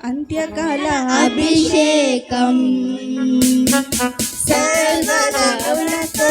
అంత్యకాల అభిషేకం. సర్వరవులతో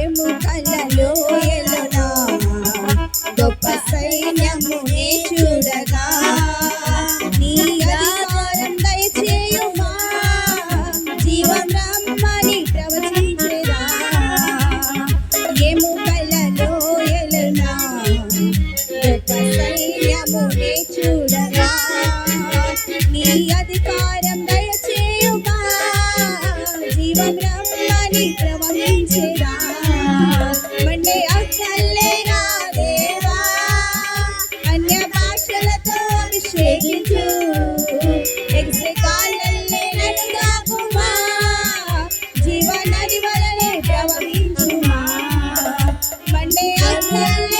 ఏము కలలో ప్రవహించేదా? మండే అక్కలేరా దేవా. అన్య భాషలతో అభిషేకించు. ఎగిసే కాళ్ళల్లే నడుగాకుమా జీవనది వలనే ప్రవహించుమా. మండే అక్కలే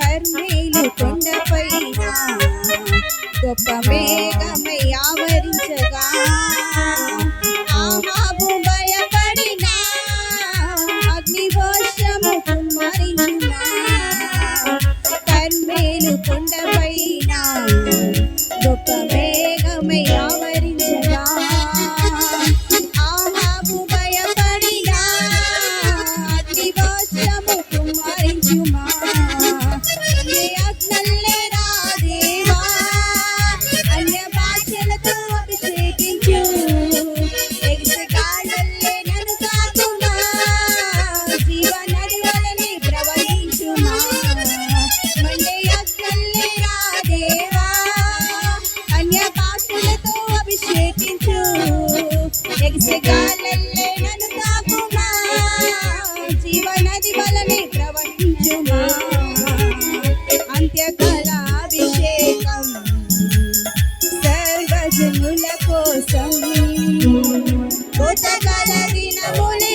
కర్మేలు కొండపైన గొప్ప మేఘం ప్రవంచుమా అంత్యకళాభిషేకం సర్వజనుల కోసం. కొత్తగల దినములి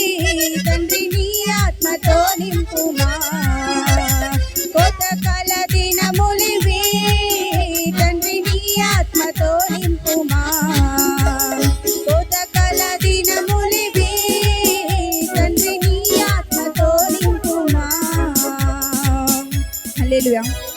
না